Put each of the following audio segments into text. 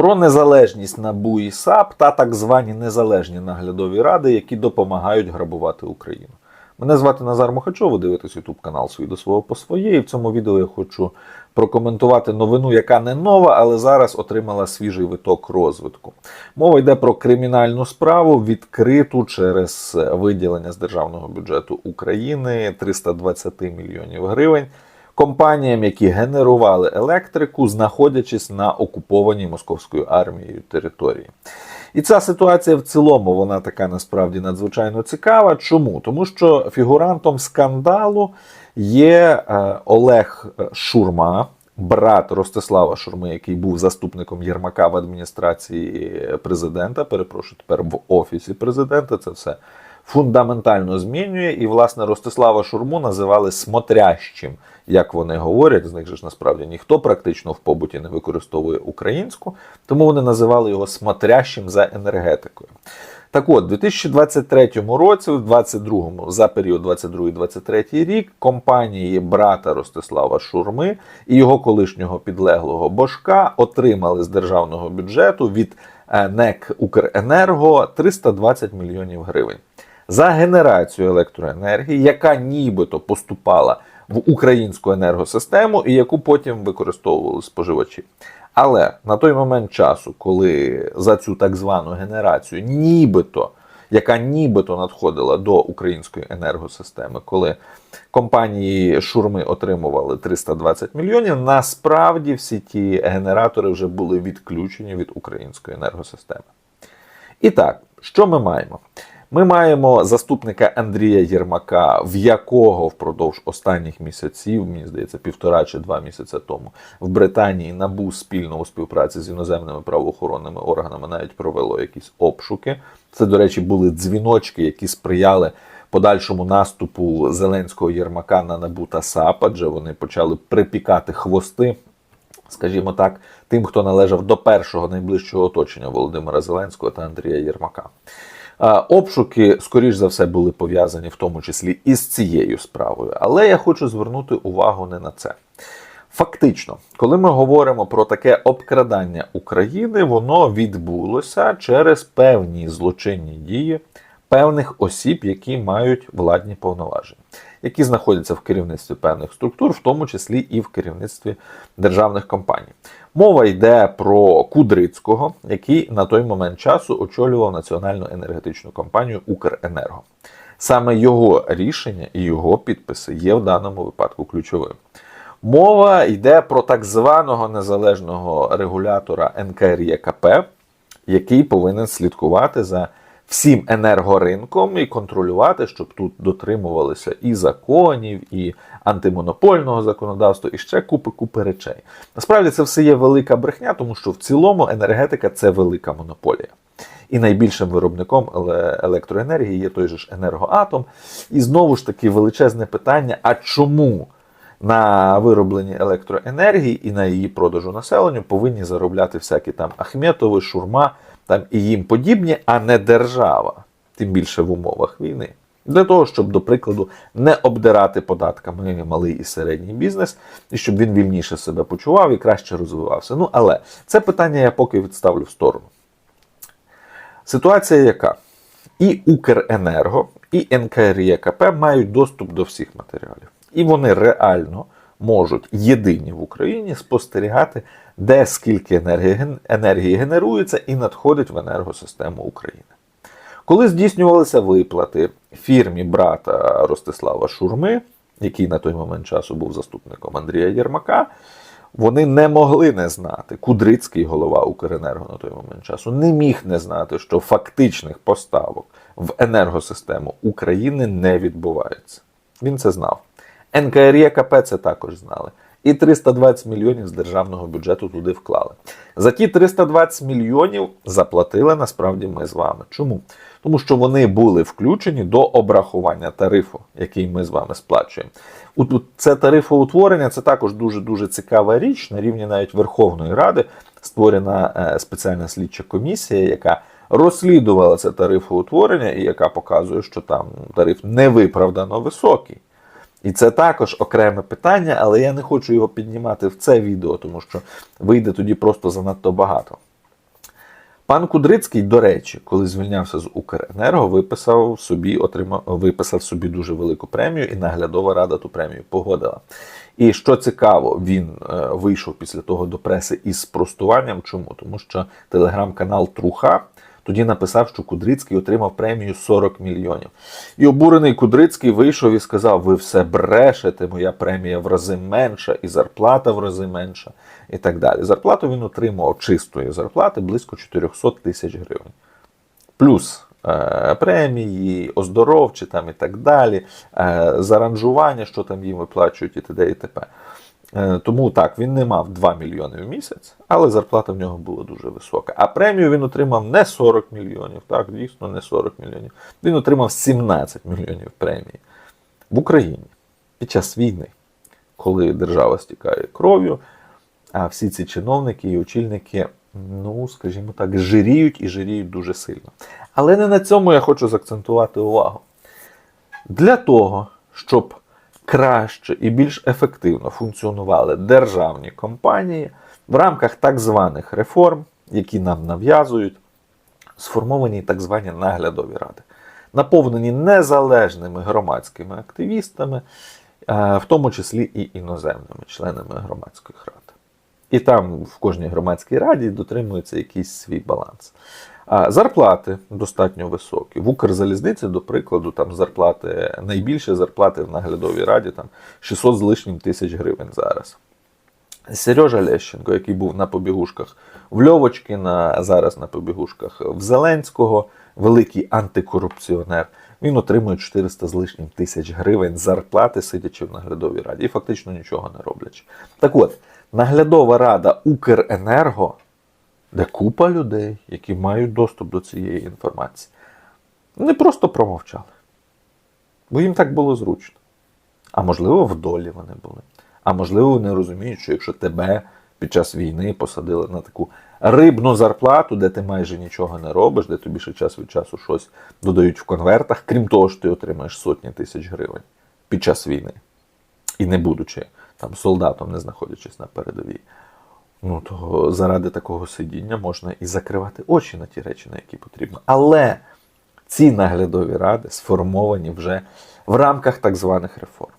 про незалежність НАБУ і САП та так звані незалежні наглядові ради, які допомагають грабувати Україну. Мене звати Назар Мохачов, ви дивитесь YouTube канал «Свій до свого по своє. І в цьому відео я хочу прокоментувати новину, яка не нова, але зараз отримала свіжий виток розвитку. Мова йде про кримінальну справу, відкриту через виділення з державного бюджету України 320 мільйонів гривень компаніям, які генерували електрику, знаходячись на окупованій московською армією території. І ця ситуація в цілому вона така насправді надзвичайно цікава. Чому? Тому що фігурантом скандалу є е, Олег Шурма, брат Ростислава Шурми, який був заступником Єрмака в адміністрації президента. Перепрошую, тепер в офісі президента. Це все фундаментально змінює. І, власне, Ростислава Шурму називали смотрящим, як вони говорять. З них же ж насправді ніхто практично в побуті не використовує українську, тому вони називали його смотрящим за енергетикою. Так от, у 2023 році, в 22-му, за період 22-23 рік, компанії брата Ростислава Шурми і його колишнього підлеглого Бошка отримали з державного бюджету від е, НЕК Укренерго 320 мільйонів гривень за генерацію електроенергії, яка нібито поступала в українську енергосистему і яку потім використовували споживачі. Але на той момент часу, коли за цю так звану генерацію, нібито, яка нібито надходила до української енергосистеми, коли компанії Шурми отримували 320 мільйонів, насправді всі ті генератори вже були відключені від української енергосистеми. І так, що ми маємо? Ми маємо заступника Андрія Єрмака, в якого впродовж останніх місяців, мені здається, півтора чи два місяці тому в Британії набу спільно у співпраці з іноземними правоохоронними органами навіть провело якісь обшуки. Це, до речі, були дзвіночки, які сприяли подальшому наступу Зеленського Єрмака на набу та САП, адже вони почали припікати хвости. Скажімо так, тим, хто належав до першого найближчого оточення Володимира Зеленського та Андрія Єрмака. Обшуки, скоріш за все, були пов'язані в тому числі із цією справою. Але я хочу звернути увагу не на це. Фактично, коли ми говоримо про таке обкрадання України, воно відбулося через певні злочинні дії певних осіб, які мають владні повноваження, які знаходяться в керівництві певних структур, в тому числі і в керівництві державних компаній. Мова йде про Кудрицького, який на той момент часу очолював національну енергетичну компанію Укренерго. Саме його рішення і його підписи є в даному випадку ключовим. Мова йде про так званого незалежного регулятора НКРЄКП, який повинен слідкувати за всім енергоринком і контролювати, щоб тут дотримувалися і законів, і антимонопольного законодавства, і ще купи-купи речей. Насправді це все є велика брехня, тому що в цілому енергетика це велика монополія. І найбільшим виробником електроенергії є той же ж енергоатом. І знову ж таки величезне питання: а чому на виробленні електроенергії і на її продажу населенню повинні заробляти всякі там Ахметови, Шурма там і їм подібні, а не держава, тим більше в умовах війни. Для того, щоб, до прикладу, не обдирати податками малий і середній бізнес, і щоб він вільніше себе почував і краще розвивався. Ну, але це питання я поки відставлю в сторону. Ситуація яка? І Укренерго, і НКРЄКП мають доступ до всіх матеріалів. І вони реально можуть єдині в Україні спостерігати, де скільки енергії, генерується і надходить в енергосистему України. Коли здійснювалися виплати фірмі брата Ростислава Шурми, який на той момент часу був заступником Андрія Єрмака, вони не могли не знати. Кудрицький голова Укренерго на той момент часу не міг не знати, що фактичних поставок в енергосистему України не відбувається. Він це знав. НКРЄКП це також знали. І 320 мільйонів з державного бюджету туди вклали. За ті 320 мільйонів заплатили насправді ми з вами. Чому? Тому що вони були включені до обрахування тарифу, який ми з вами сплачуємо. Це тарифоутворення це також дуже дуже цікава річ. На рівні навіть Верховної Ради створена е, спеціальна слідча комісія, яка розслідувала це тарифоутворення і яка показує, що там тариф невиправдано високий. І це також окреме питання, але я не хочу його піднімати в це відео, тому що вийде тоді просто занадто багато. Пан Кудрицький, до речі, коли звільнявся з Укренерго, виписав собі, отримав, виписав собі дуже велику премію, і наглядова рада ту премію погодила. І що цікаво, він е, вийшов після того до преси із спростуванням. Чому? Тому що телеграм-канал Труха тоді написав, що Кудрицький отримав премію 40 мільйонів. І обурений Кудрицький вийшов і сказав: Ви все брешете, моя премія в рази менша, і зарплата в рази менша, і так далі. Зарплату він отримав чистої зарплати близько 400 тисяч гривень. Плюс е, премії, оздоровчі там і так далі, е, заранжування, що там їм виплачують і т.д. і т.п. Е, Тому так, він не мав 2 мільйони в місяць, але зарплата в нього була дуже висока. А премію він отримав не 40 мільйонів, так, дійсно, не 40 мільйонів. Він отримав 17 мільйонів премії в Україні під час війни, коли держава стікає кров'ю, а всі ці чиновники і очільники, ну, скажімо так, жиріють і жиріють дуже сильно. Але не на цьому я хочу заакцентувати увагу. Для того, щоб краще і більш ефективно функціонували державні компанії в рамках так званих реформ, які нам нав'язують, сформовані так звані наглядові ради, наповнені незалежними громадськими активістами, е, в тому числі і іноземними членами громадських рад. І там в кожній громадській раді дотримується якийсь свій баланс. Зарплати достатньо високі. В Укрзалізниці, до прикладу, там зарплати найбільші зарплати в наглядовій раді там 600 з лишнім тисяч гривень зараз. Сережа Лещенко, який був на побігушках в Льовочкіна, а зараз на побігушках в Зеленського, великий антикорупціонер, він отримує 400 з лишнім тисяч гривень зарплати, сидячи в наглядовій раді, і фактично нічого не роблячи. Так от, наглядова рада Укренерго, де купа людей, які мають доступ до цієї інформації, не просто промовчали, бо їм так було зручно. А можливо, в долі вони були. А можливо, вони розуміють, що якщо тебе під час війни посадили на таку рибну зарплату, де ти майже нічого не робиш, де тобі ще час від часу щось додають в конвертах, крім того, що ти отримаєш сотні тисяч гривень під час війни, і не будучи там солдатом, не знаходячись на передовій. Ну, то заради такого сидіння можна і закривати очі на ті речі, на які потрібно. Але ці наглядові ради сформовані вже в рамках так званих реформ.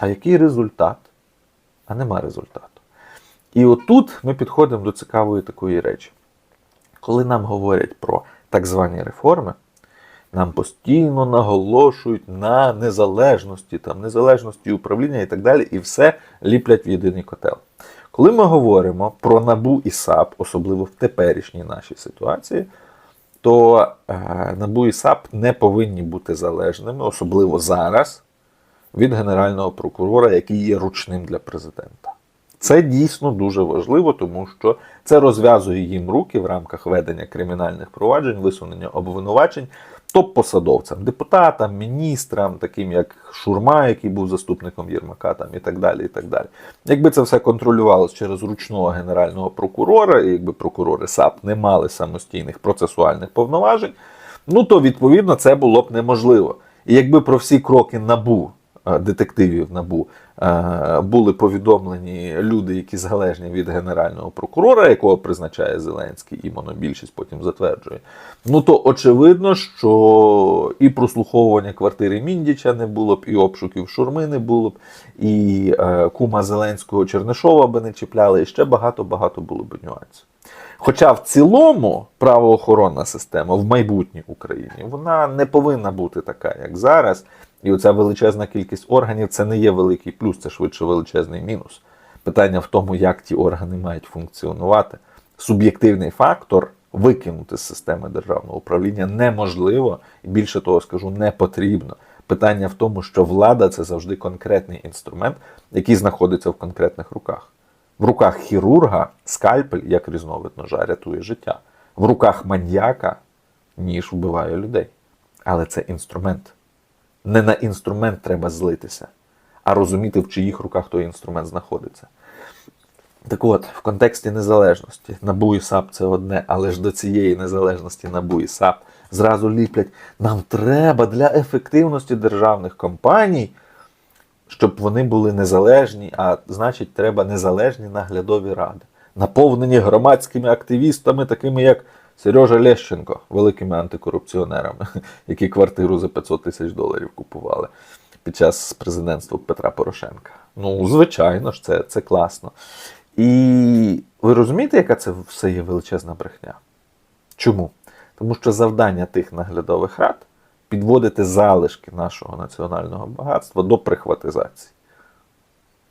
А який результат? А нема результату. І отут ми підходимо до цікавої такої речі. Коли нам говорять про так звані реформи, нам постійно наголошують на незалежності, там, незалежності управління і так далі, і все ліплять в єдиний котел. Коли ми говоримо про НАБУ і САП, особливо в теперішній нашій ситуації, то е, НАБУ і САП не повинні бути залежними, особливо зараз, від Генерального прокурора, який є ручним для президента. Це дійсно дуже важливо, тому що це розв'язує їм руки в рамках ведення кримінальних проваджень, висунення обвинувачень топ-посадовцям, депутатам, міністрам, таким як Шурма, який був заступником Єрмака, там, і так далі. і так далі. Якби це все контролювалося через ручного генерального прокурора, і якби прокурори САП не мали самостійних процесуальних повноважень, ну то відповідно це було б неможливо. І якби про всі кроки набу е, детективів набу були повідомлені люди, які залежні від генерального прокурора, якого призначає Зеленський, і монобільшість потім затверджує. Ну то очевидно, що і прослуховування квартири Міндіча не було б, і обшуків Шурми не було б, і е, кума Зеленського Чернишова би не чіпляли, і ще багато-багато було б нюансів. Хоча в цілому правоохоронна система в майбутній Україні вона не повинна бути така, як зараз. І оця величезна кількість органів це не є великий плюс, це швидше величезний мінус. Питання в тому, як ті органи мають функціонувати. Суб'єктивний фактор викинути з системи державного управління неможливо, і більше того скажу, не потрібно. Питання в тому, що влада це завжди конкретний інструмент, який знаходиться в конкретних руках. В руках хірурга скальпель, як різновид ножа, рятує життя. В руках маньяка ніж вбиває людей. Але це інструмент. Не на інструмент треба злитися, а розуміти, в чиїх руках той інструмент знаходиться. Так от, в контексті незалежності НАБУ і САП це одне, але ж до цієї незалежності НАБУ і САП зразу ліплять. Нам треба для ефективності державних компаній, щоб вони були незалежні, а значить, треба незалежні наглядові ради, наповнені громадськими активістами, такими як Сережа Лещенко, великими антикорупціонерами, які квартиру за 500 тисяч доларів купували під час президентства Петра Порошенка. Ну, звичайно ж, це, це класно. І ви розумієте, яка це все є величезна брехня? Чому? Тому що завдання тих наглядових рад підводити залишки нашого національного багатства до прихватизації.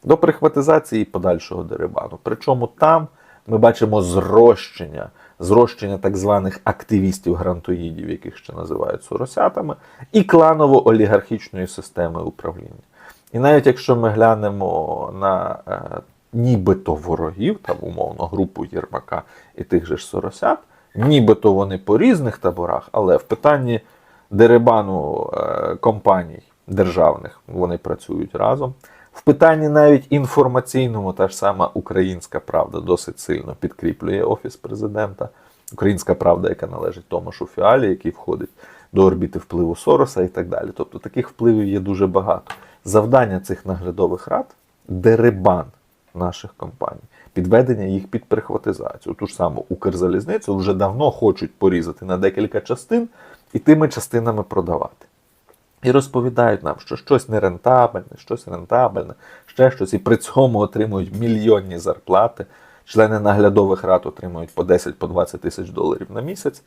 До прихватизації і подальшого дерибану. Причому там ми бачимо зрощення, зрощення так званих активістів-грантоїдів, яких ще називають соросятами, і кланово-олігархічної системи управління. І навіть якщо ми глянемо на е, нібито ворогів, там умовно групу Єрмака і тих же ж соросят, нібито вони по різних таборах, але в питанні дерибану е, компаній державних вони працюють разом. В питанні навіть інформаційному та ж сама Українська Правда досить сильно підкріплює Офіс президента. Українська Правда, яка належить Томашу Фіалі, який входить до орбіти впливу Сороса і так далі. Тобто таких впливів є дуже багато. Завдання цих наглядових рад дерибан наших компаній, підведення їх під прихватизацію. Ту ж саму Укрзалізницю вже давно хочуть порізати на декілька частин і тими частинами продавати. І розповідають нам, що щось нерентабельне, щось рентабельне, ще щось, і при цьому отримують мільйонні зарплати. Члени наглядових рад отримують по 10-20 тисяч доларів на місяць,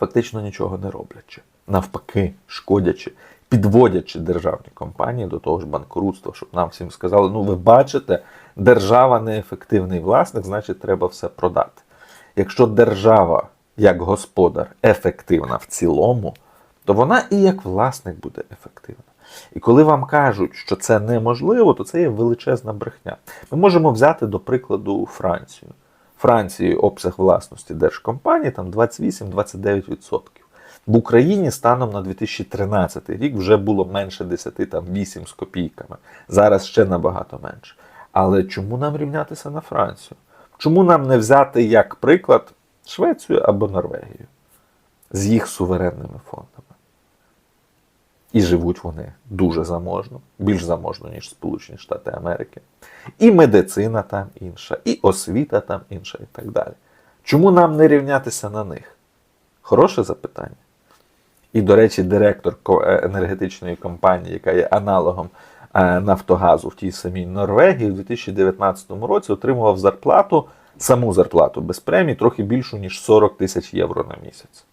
фактично нічого не роблячи. Навпаки, шкодячи, підводячи державні компанії до того ж банкрутства, щоб нам всім сказали: ну ви бачите, держава неефективний власник, значить треба все продати. Якщо держава як господар ефективна в цілому, то вона і як власник буде ефективна. І коли вам кажуть, що це неможливо, то це є величезна брехня. Ми можемо взяти, до прикладу, Францію. Франції обсяг власності держкомпанії там 28-29%. В Україні станом на 2013 рік вже було менше 10, там 8 з копійками. Зараз ще набагато менше. Але чому нам рівнятися на Францію? Чому нам не взяти як приклад Швецію або Норвегію з їх суверенними фондами? І живуть вони дуже заможно, більш заможно, ніж Сполучені Штати Америки. І медицина там інша, і освіта там інша, і так далі. Чому нам не рівнятися на них? Хороше запитання. І, до речі, директор енергетичної компанії, яка є аналогом Нафтогазу в тій самій Норвегії, у 2019 році отримував зарплату, саму зарплату без премії, трохи більшу, ніж 40 тисяч євро на місяць.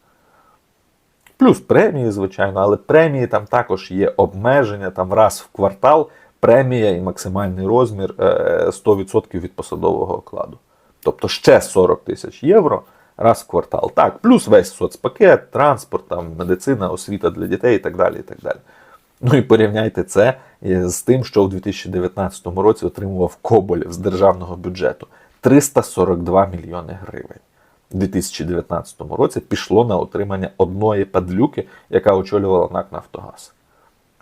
Плюс премії, звичайно, але премії там також є обмеження, там раз в квартал премія і максимальний розмір 100% від посадового окладу. Тобто ще 40 тисяч євро раз в квартал. Так, плюс весь соцпакет, транспорт, там, медицина, освіта для дітей і так далі. і так далі. Ну і порівняйте це з тим, що у 2019 році отримував Коболєв з державного бюджету 342 мільйони гривень. У 2019 році пішло на отримання одної падлюки, яка очолювала НАК Нафтогаз.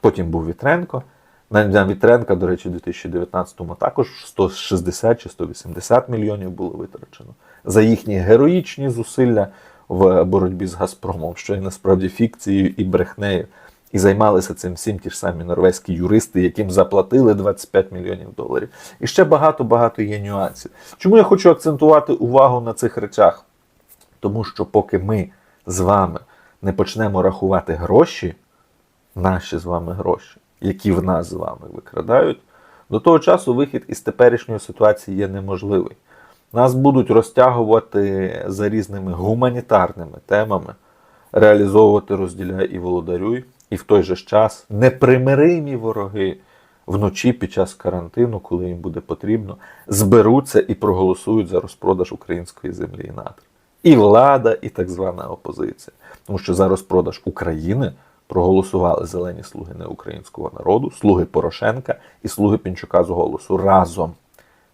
Потім був Вітренко. На Вітренка, до речі, у 2019-му також 160 чи 180 мільйонів було витрачено за їхні героїчні зусилля в боротьбі з Газпромом, що є насправді фікцією і брехнею. І займалися цим всім ті ж самі норвезькі юристи, яким заплатили 25 мільйонів доларів. І ще багато-багато є нюансів. Чому я хочу акцентувати увагу на цих речах? Тому що поки ми з вами не почнемо рахувати гроші, наші з вами гроші, які в нас з вами викрадають, до того часу вихід із теперішньої ситуації є неможливий. Нас будуть розтягувати за різними гуманітарними темами, реалізовувати розділяй і володарюй, і в той же час непримиримі вороги вночі під час карантину, коли їм буде потрібно, зберуться і проголосують за розпродаж української землі і надр. І влада, і так звана опозиція. Тому що за розпродаж України проголосували зелені слуги неукраїнського народу, слуги Порошенка і слуги Пінчука з голосу разом.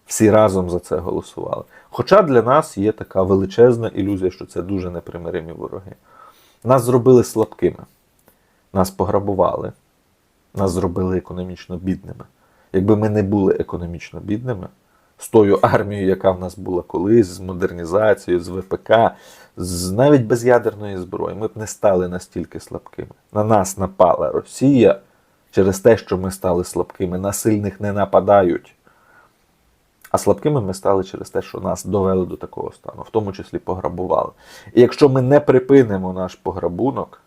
Всі разом за це голосували. Хоча для нас є така величезна ілюзія, що це дуже непримиримі вороги. Нас зробили слабкими, нас пограбували, нас зробили економічно бідними. Якби ми не були економічно бідними, з тою армією, яка в нас була колись, з модернізацією, з ВПК, з навіть без ядерної зброї, ми б не стали настільки слабкими. На нас напала Росія через те, що ми стали слабкими. На сильних не нападають. А слабкими ми стали через те, що нас довели до такого стану, в тому числі пограбували. І якщо ми не припинимо наш пограбунок,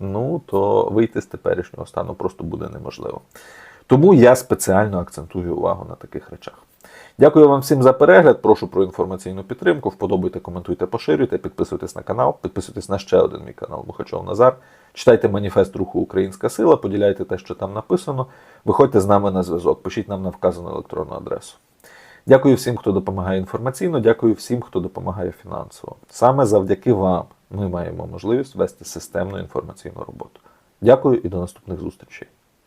ну то вийти з теперішнього стану просто буде неможливо. Тому я спеціально акцентую увагу на таких речах. Дякую вам всім за перегляд. Прошу про інформаційну підтримку. Вподобайте, коментуйте, поширюйте, підписуйтесь на канал, підписуйтесь на ще один мій канал Мухачов Назар. Читайте маніфест руху Українська Сила, поділяйте те, що там написано. Виходьте з нами на зв'язок, пишіть нам на вказану електронну адресу. Дякую всім, хто допомагає інформаційно, дякую всім, хто допомагає фінансово. Саме завдяки вам ми маємо можливість вести системну інформаційну роботу. Дякую і до наступних зустрічей.